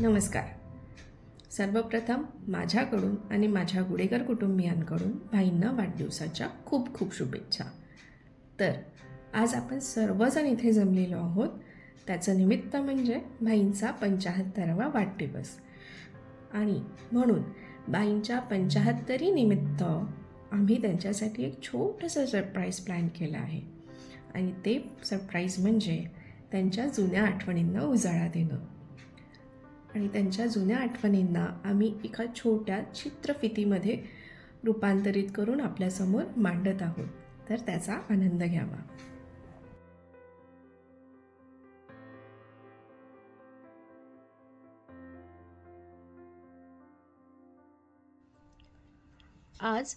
नमस्कार. सर्वप्रथम माझ्याकडून आणि माझ्या गुडेकर कुटुंबियांकडून भाईंना वाढदिवसाच्या खूप खूप शुभेच्छा. तर आज आपण सर्वजण इथे जमलेलो आहोत. त्याचं निमित्त म्हणजे भाईंचा पंचाहत्तरावा वाढदिवस. आणि म्हणून बाईंच्या पंचाहत्तरी निमित्त आम्ही त्यांच्यासाठी एक छोटंसं सरप्राईज प्लॅन केलं आहे. आणि ते सरप्राईज म्हणजे त्यांच्या जुन्या आठवणींना उजाळा देणं. आणि त्यांच्या जुन्या आठवणींना आम्ही एका छोट्या चित्रफितीमध्ये रूपांतरित करून आपल्यासमोर मांडत आहोत. तर त्याचा आनंद घ्यावा. आज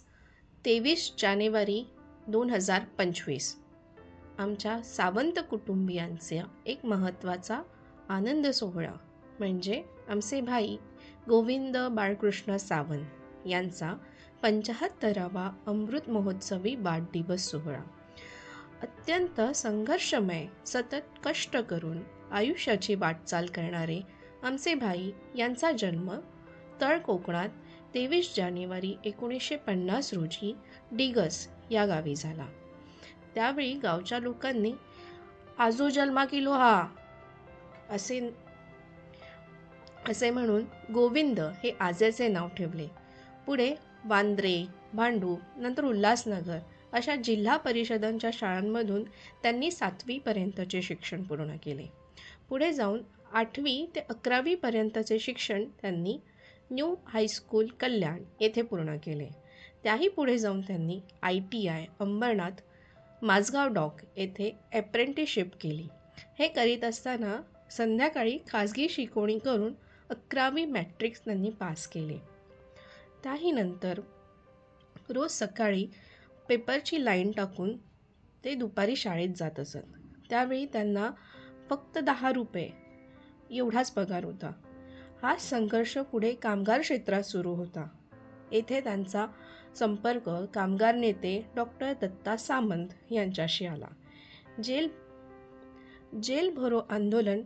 तेवीस जानेवारी दोन हजार पंचवीस. आमच्या सावंत कुटुंबियांचा एक महत्त्वाचा आनंद सोहळा. म्हणजे आमचे भाई गोविंद बाळकृष्ण सावंत यांचा पंचाहत्तरावा अमृत महोत्सवी वाढदिवस सोहळा. अत्यंत संघर्षमय सतत कष्ट करून आयुष्याची वाटचाल करणारे आमचे भाई यांचा जन्म तळ कोकणात तेवीस जानेवारी एकोणीसशे पन्नास रोजी डिगस या गावी झाला. त्यावेळी गावच्या लोकांनी आजो जन्मा किलो हा असे असे म्हणून गोविंद हे आजेचे नाव ठेवले. पुढे वांद्रे भांडू नंतर उल्हासनगर अशा जिल्हा परिषदांच्या शाळांमधून त्यांनी सातवीपर्यंतचे शिक्षण पूर्ण केले. पुढे जाऊन आठवी ते अकरावीपर्यंतचे शिक्षण त्यांनी न्यू हायस्कूल कल्याण येथे पूर्ण केले. त्याही पुढे जाऊन त्यांनी I T I Ambernath Mazgaon dock येथे अप्रेंटिसशिप केली. हे करीत असताना संध्याकाळी खाजगी शिकवणी करून अकरावी मॅट्रिक्स त्यांनी पास केले. त्याही नंतर रोज सकाळी पेपरची लाईन टाकून ते दुपारी शाळेत जात असत. त्यावेळी त्यांना फक्त दहा रुपये एवढाच पगार होता. हा संघर्ष पुढे कामगार क्षेत्रात सुरू होता. येथे त्यांचा संपर्क कामगार नेते डॉक्टर दत्ता सामंत यांच्याशी आला. जेल जेल भरो आंदोलन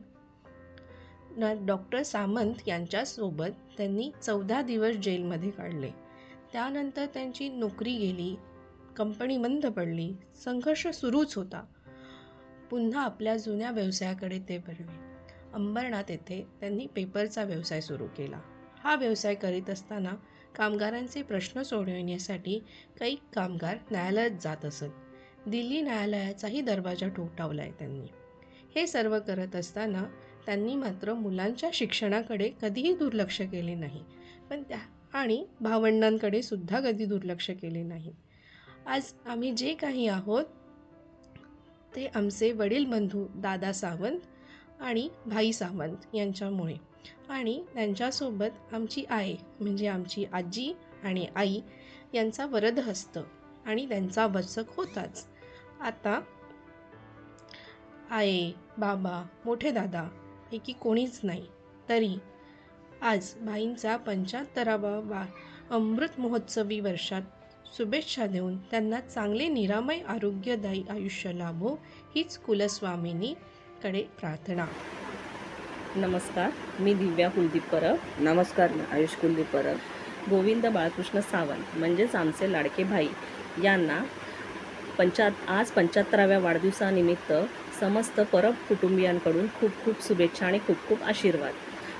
डॉक्टर सामंत यांच्यासोबत त्यांनी चौदा दिवस जेलमध्ये काढले. त्यानंतर त्यांची नोकरी गेली कंपनी बंद पडली संघर्ष सुरूच होता. पुन्हा आपल्या जुन्या व्यवसायाकडे ते वळले अंबरनाथ येथे त्यांनी पेपरचा व्यवसाय सुरू केला. हा व्यवसाय करीत असताना कामगारांचे प्रश्न सोडविण्यासाठी काही कामगार न्यायालयात जात असत. दिल्ली न्यायालयाचाही दरवाजा ठोठावला आहे त्यांनी. हे सर्व करत असताना त्यांनी मात्र मुलांच्या शिक्षणाकडे कधीही दुर्लक्ष केले नाही. पण त्या आणि भावंडांकडे सुद्धा कधी दुर्लक्ष केले नाही. आज आम्ही जे काही आहोत ते आमचे वडील बंधू दादा सावंत आणि भाई सावंत यांच्यामुळे. आणि त्यांच्यासोबत आमची आई म्हणजे आमची आजी आणि आई यांचा वरदहस्त आणि त्यांचा वचक होताच. आता आई बाबा मोठे दादा पैकी कोणीच नाही. तरी आज भाईंचा पंच्याहत्तरावा वा अमृत महोत्सवी वर्षात शुभेच्छा देऊन त्यांना चांगले निरामय आरोग्यदायी आयुष्य लाभो हीच कुलस्वामिनीकडे प्रार्थना. नमस्कार मी दिव्या कुलदीप परब. नमस्कार मी आयुष कुलदीप परब. गोविंद बाळकृष्ण सावंत म्हणजेच आमचे लाडके भाई यांना पंचा आज पंच्याहत्तराव्या वाढदिवसानिमित्त समस्त परब कुटुंबियांकडून खूप खूप शुभेच्छा आणि खूप खूप आशीर्वाद.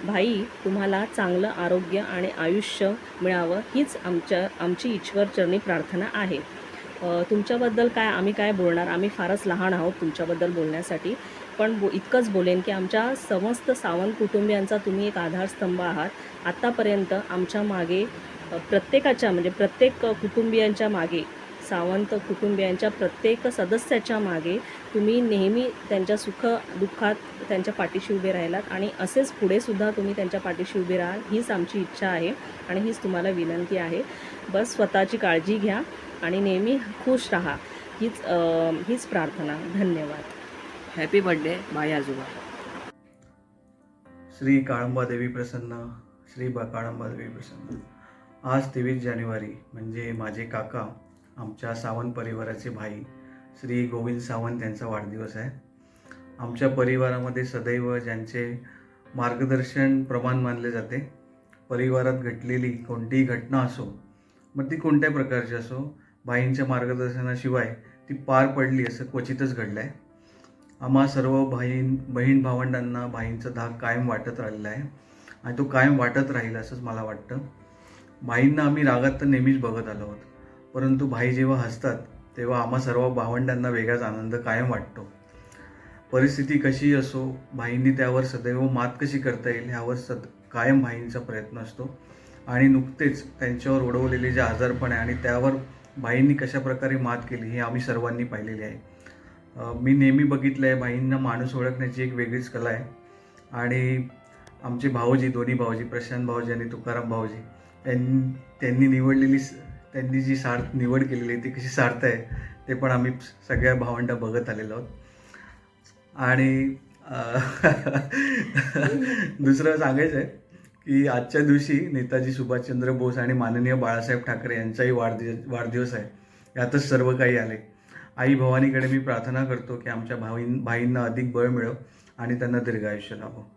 भाई तुम्हाला चांगलं आरोग्य आणि आयुष्य मिळावं हीच आमच्या आमची ईश्वरचरणी प्रार्थना आहे. तुमच्याबद्दल काय आम्ही काय बोलणार? आम्ही फारच लहान आहोत तुमच्याबद्दल बोलण्यासाठी. पण बो इतकंच बोलेन की आमच्या समस्त सावंत कुटुंबियांचा तुम्ही एक आधारस्तंभ आहात. आत्तापर्यंत आमच्या मागे प्रत्येकाच्या म्हणजे प्रत्येक कुटुंबियांच्या मागे सावंत कुटुंबियांच्या प्रत्येक सदस्याच्या मागे तुम्ही नेहमी त्यांच्या सुख दुःखात त्यांच्या पाठीशी उभे राहिलात आणि असेच पुढे सुद्धा तुम्ही त्यांच्या पाठीशी उभे राहा हीच आमची इच्छा आहे आणि हीच तुम्हाला विनंती आहे. बस स्वतःची काळजी घ्या आणि नेहमी खुश राहा. हीच हीच प्रार्थना. धन्यवाद. हॅपी बर्थडे बाई आजोबा. श्री काळंबा देवी प्रसन्न श्री बा काळंबा देवी प्रसन्न. आज तेवीस जानेवारी म्हणजे माझे काका आमच्या सावंत परिवाराचे भाई श्री गोविंद सावंत यांचा वाढदिवस आहे. आमच्या परिवारामध्ये सदैव ज्यांचे मार्गदर्शन प्रमाण मानले जाते परिवारात घडलेली कोणतीही घटना असो मग ती कोणत्याही प्रकारची असो भाईंच्या मार्गदर्शनाशिवाय ती पार पडली असं क्वचितच घडलं आहे आम्हा सर्व बहीण बहीण भावंडांना भाईंचा धाक कायम वाटत राहिलेला आहे आणि तो कायम वाटत राहील असंच मला वाटतं. भाईंना आम्ही रागात तर नेहमीच बघत आलो आहोत. परंतु भाई जेव्हा हसतात तेव्हा आम्हा सर्व भावंडांना वेगळाच आनंद कायम वाटतो. परिस्थिती कशी असो भाईंनी त्यावर सदैव मात कशी करता येईल ह्यावर सद कायम भाईंचा प्रयत्न असतो. आणि नुकतेच त्यांच्यावर ओढवलेले जे आजारपण आहे आणि त्यावर भाईंनी कशा प्रकारे मात केली हे आम्ही सर्वांनी पाहिलेली आहे. मी नेहमी बघितलं आहे भाईंना माणूस ओळखण्याची एक वेगळीच कला आहे. आणि आमचे भाऊजी दोन्ही भाऊजी प्रशांत भाऊजी आणि तुकाराम भाऊजी त्यांनी त्यांनी निवडलेली त्यांनी जी सार्थ निवड केलेली आहे ती कशी सार्थ आहे ते पण आम्ही सगळ्या भावंडा बघत आलेलो आहोत. आणि दुसरं सांगायचं आहे की आजच्या दिवशी नेताजी सुभाषचंद्र बोस आणि माननीय बाळासाहेब ठाकरे यांचाही वाढदिवस वाढदिवस आहे. यातच सर्व काही आले आई भवानीकडे मी प्रार्थना करतो की आमच्या भाईं भाईंना अधिक बळ मिळो आणि त्यांना दीर्घ आयुष्य लाभो.